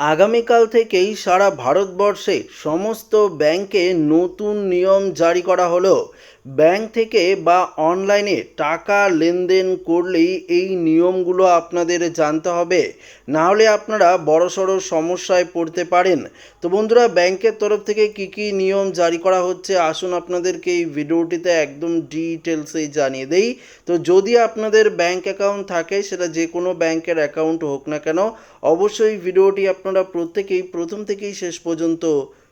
আগামীকাল থেকেই সারা ভারতবর্ষে সমস্ত ব্যাংকে নতুন নিয়ম জারি করা হলো। ব্যাংক থেকে বা অনলাইনে টাকা লেনদেন করলেই এই নিয়মগুলো আপনাদের জানতে হবে। না হলে আপনারা বড়সড় সমস্যায় পড়তে পারেন। তো বন্ধুরা, ব্যাংকের তরফ থেকে কি কি নিয়ম জারি করা হচ্ছে আসুন আপনাদেরকে এই ভিডিওটিতে একদম ডিটেলসেই জানিয়ে দেই। তো যদি আপনাদের ব্যাংক অ্যাকাউন্ট থাকে, সেটা যে কোনো ব্যাংকের অ্যাকাউন্ট হোক না কেন, অবশ্যই ভিডিওটি আপনারা প্রত্যেকেই প্রথম থেকেই শেষ পর্যন্ত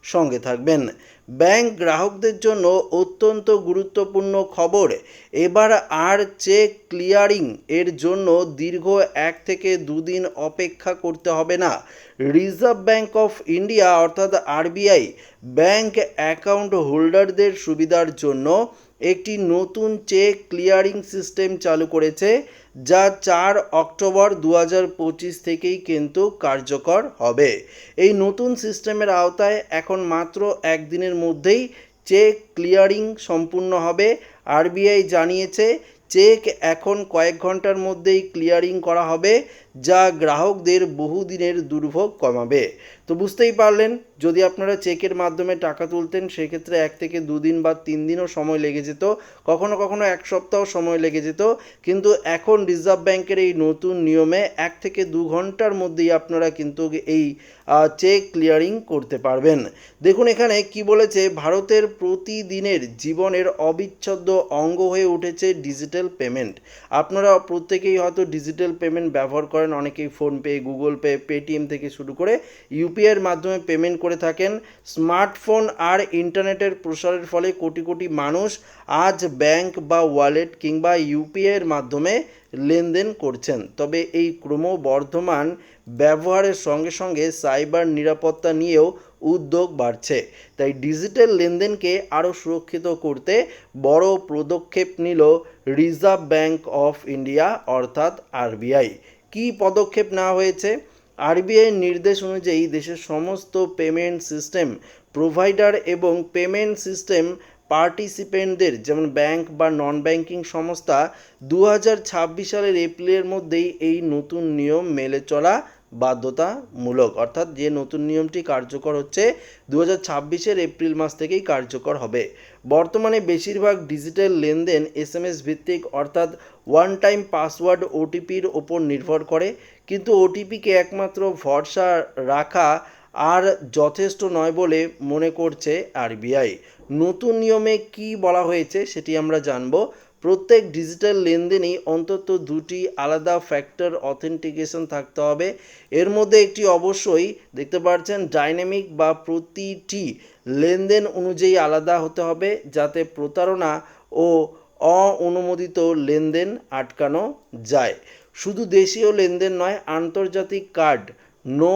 সঙ্গে থাকবেন। ব্যাংক গ্রাহকদের জন্য অত্যন্ত গুরুত্বপূর্ণ খবর। এবার আর চেক ক্লিয়ারিং এর জন্য দীর্ঘ এক থেকে দুদিন অপেক্ষা করতে হবে না। রিজার্ভ ব্যাংক অফ ইন্ডিয়া অর্থাৎ আরবিআই ব্যাংক অ্যাকাউন্ট হোল্ডারদের সুবিধার জন্য একটি নতুন চেক ক্লিয়ারিং সিস্টেম চালু করেছে, যা চার অক্টোবর দু পঁচিশ থেকেই কিন্তু কার্যকর হবে। এই নতুন সিস্টেমের আওতায় এখন মাত্র একদিনের মধ্যেই চেক ক্লিয়ারিং সম্পূর্ণ হবে। আরবিআই জানিয়েছে, চেক এখন কয়েক ঘণ্টার মধ্যেই ক্লিয়ারিং করা হবে, যা গ্রাহকদের বহুদিনের দুর্ভোগ কমাবে। তো বুঝতেই পারলেন যদি আপনারা চেকের মাধ্যমে টাকা তুলতেন, সেক্ষেত্রে এক থেকে দুদিন বা তিন দিনও সময় লেগে যেত। কখনো কখনো এক সপ্তাহ সময় লেগে যেত। কিন্তু এখন রিজার্ভ ব্যাংকের এই নতুন নিয়মে এক থেকে দু ঘণ্টার মধ্যেই আপনারা কিন্তু এই চেক ক্লিয়ারিং করতে পারবেন। দেখুন এখানে কি বলেছে, ভারতের প্রতিদিনের জীবনের অবিচ্ছেদ্য অঙ্গ হয়ে উঠেছে ডিজিটাল পেমেন্ট আপনারা প্রত্যেকেই হয়তো ডিজিটাল পেমেন্ট ব্যবহার করেন, অনেকেই ফোনপে গুগল পে পেটিএম থেকে শুরু করে ইউপিআইয়ের মাধ্যমে পেমেন্ট করে থাকেন। স্মার্টফোন আর ইন্টারনেটের প্রসারের ফলে কোটি কোটি মানুষ আজ ব্যাংক বা ওয়ালেট কিংবা ইউপিআইয়ের মাধ্যমে লেনদেন করছেন। তবে এই ক্রমবর্ধমান ব্যবহারের সঙ্গে সঙ্গে সাইবার নিরাপত্তা নিয়েও উদ্যোগ বাড়ছে। তাই ডিজিটাল লেনদেনকে আরও সুরক্ষিত করতে বড় পদক্ষেপ নিল রিজার্ভ ব্যাংক অফ ইন্ডিয়া, অর্থাৎ আরবিআই। কী পদক্ষেপ নেওয়া হয়েছে? আরবিআইয়ের নির্দেশ অনুযায়ী দেশের সমস্ত পেমেন্ট সিস্টেম প্রোভাইডার এবং পেমেন্ট সিস্টেম পার্টিসিপেন্টদের যেমন ব্যাংক বা নন ব্যাংকিং সংস্থা দু হাজার ছাব্বিশ সালের এপ্রিলের মধ্যেই এই নতুন নিয়ম মেলে চলা বাধ্যতামূলক। অর্থাৎ যে নতুন নিয়মটি কার্যকর হচ্ছে দু হাজার ছাব্বিশের এপ্রিল মাস থেকেই কার্যকর হবে। বর্তমানে বেশিরভাগ ডিজিটাল লেনদেন এস এম এস ভিত্তিক, অর্থাৎ ওয়ান টাইম পাসওয়ার্ড ওটিপির ওপর নির্ভর করে। কিন্তু ওটিপিকে একমাত্র ভরসা রাখা আর যথেষ্ট নয় বলে মনে করছে আরবিআই। নতুন নিয়মে কি বলা হয়েছে সেটি আমরা জানব। প্রত্যেক ডিজিটাল লেনদেনেই অন্তত দুটি আলাদা ফ্যাক্টর অথেন্টিকেশন থাকতে হবে। এর মধ্যে একটি অবশ্যই দেখতে পাচ্ছেন ডাইনামিক বা প্রতিটি লেনদেন অনুযায়ী আলাদা হতে হবে যাতে প্রতারণা ও অননুমোদিত লেনদেন আটকানো যায়। শুধু দেশীয় লেনদেন নয়, আন্তর্জাতিক কার্ড নো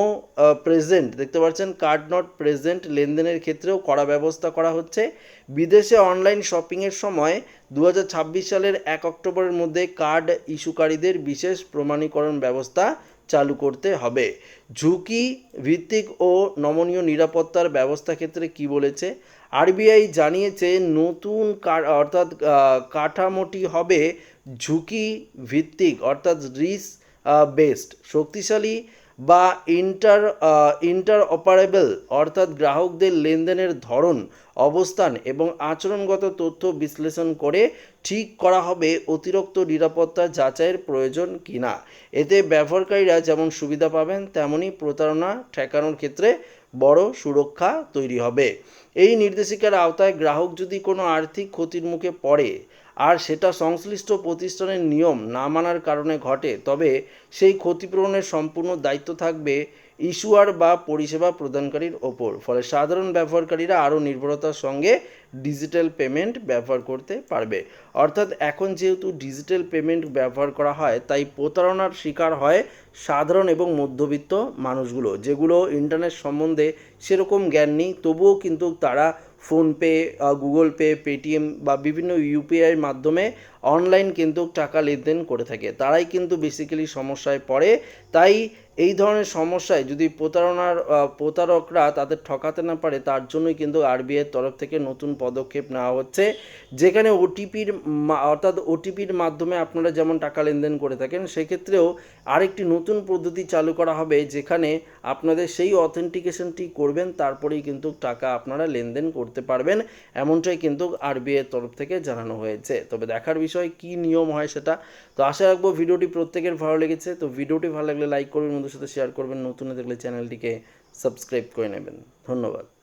প্রেজেন্ট দেখতে পাচ্ছেন কার্ড নট প্রেজেন্ট লেনদেনের ক্ষেত্রেও কড়া ব্যবস্থা করা হচ্ছে। বিদেশে অনলাইন শপিংয়ের সময় দু হাজার ছাব্বিশ সালের এক অক্টোবরের মধ্যে কার্ড ইস্যুকারীদের বিশেষ প্রমাণীকরণ ব্যবস্থা চালু করতে হবে। ঝুঁকি ভিত্তিক ও নমনীয় নিরাপত্তার ব্যবস্থা ক্ষেত্রে কি বলেছে? আরবিআই জানিয়েছে, নতুন অর্থাৎ কাঠামোটি হবে ঝুঁকি ভিত্তিক, অর্থাৎ রিস্ক বেসড শক্তিশালী বা ইন্টার ইন্টার অপারেবল অর্থাৎ গ্রাহকদের লেনদেনের ধরন, অবস্থান এবং আচরণগত তথ্য বিশ্লেষণ করে ঠিক করা হবে অতিরিক্ত নিরাপত্তা যাচাইয়ের প্রয়োজন কিনা। এতে ব্যবহারকারীরা যেমন সুবিধা পাবেন তেমনই প্রতারণা ঠেকানোর ক্ষেত্রে বড় সুরক্ষা তৈরি হবে। এই নির্দেশিকার আওতায় গ্রাহক যদি কোনো আর্থিক ক্ষতির মুখে পড়ে আর সেটা সংশ্লিষ্ট প্রতিষ্ঠানের নিয়ম না মানার কারণে ঘটে। তবে সেই ক্ষতিপূরণের সম্পূর্ণ দায়িত্ব থাকবে ইস্যুয়ার বা পরিষেবা প্রদানকারীর ওপর। ফলে সাধারণ ব্যবহারকারীরা আরও নির্ভরতার সঙ্গে ডিজিটাল পেমেন্ট ব্যবহার করতে পারবে। অর্থাৎ এখন যেহেতু ডিজিটাল পেমেন্ট ব্যবহার করা হয়, তাই প্রতারণার শিকার হয় সাধারণ এবং মধ্যবিত্ত মানুষগুলো, যেগুলো ইন্টারনেট সম্বন্ধে সেরকম জ্ঞান নেই। তবুও কিন্তু তারা ফোনপে গুগল পে পেটিএম বা বিভিন্ন ইউপিআইয়ের মাধ্যমে অনলাইন কিন্তু টাকা লেনদেন করে থাকে। তারাই কিন্তু বেসিক্যালি সমস্যায় পড়ে। তাই এই ধরনের সমস্যায় যদি প্রতারণার প্রতারকরা তাদের ঠকাতে না পারে, তার জন্যই কিন্তু আরবিআইয়ের তরফ থেকে নতুন পদক্ষেপ নেওয়া হচ্ছে। যেখানে ওটিপির অর্থাৎ ওটিপির মাধ্যমে আপনারা যেমন টাকা লেনদেন করে থাকেন, সেক্ষেত্রেও আরেকটি নতুন পদ্ধতি চালু করা হবে, যেখানে আপনাদের সেই অথেন্টিকেশনটি করবেন, তারপরেই কিন্তু টাকা আপনারা লেনদেন করতে পারবেন। এমনটাই কিন্তু আরবিআইয়ের তরফ থেকে জানানো হয়েছে। তবে দেখার বিষয় কি নিয়ম হয় সেটা। তো আশা রাখব ভিডিওটি প্রত্যেকের ভালো লেগেছে। তো ভিডিওটি ভালো লাগলে লাইক করবেন বন্ধুর সাথে শেয়ার করবেন। নতুন দেখলে চ্যানেলটিকে সাবস্ক্রাইব করে নেবেন। ধন্যবাদ।